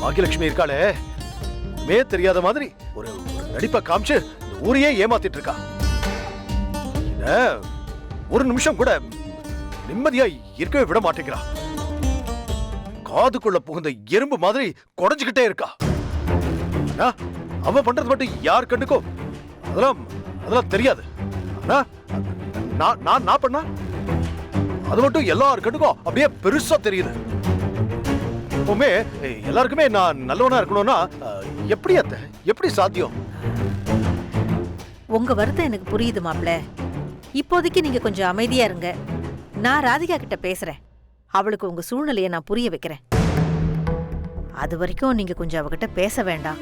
பாக்கியலட்சுமி இருக்காளே. மே தெரியாத மாதிரி ஒரு நடிப்பை காமிச்சு இந்த ஊரையே ஏமாத்திட்டு இருக்கா ஒரு நிமிஷம் கூட நிம்மதியா இருக்கவே விட மாட்டேங்கிறா. காதுக்குள்ள புகுந்த எறும்பு மாதிரி குறைஞ்சுக்கிட்டே இருக்கா. அவ பண்றது மட்டும் யார் கண்டுக்கோ அதெல்லாம் அதெல்லாம் தெரியாது. ஆனா நான் நான் நான் பண்ணா? அது மட்டும் எல்லார் கண்டுக்கும் அப்படியே பெருசா தெரியுது. எப்பவுமே எல்லாருக்குமே நான் நல்லவனா இருக்கணும்னா எப்படி அத்த? எப்படி சாத்தியம்? உங்க வருத்தம் எனக்கு புரியுது மாப்ள இப்போதைக்கு நீங்க கொஞ்சம் அமைதியா இருங்க. நான் ராதிகா கிட்ட பேசுறேன். அவளுக்கு உங்க சூழ்நிலையை நான் புரிய வைக்கிறேன். அது வரைக்கும் நீங்க கொஞ்சம் அவகிட்ட பேச வேண்டாம்.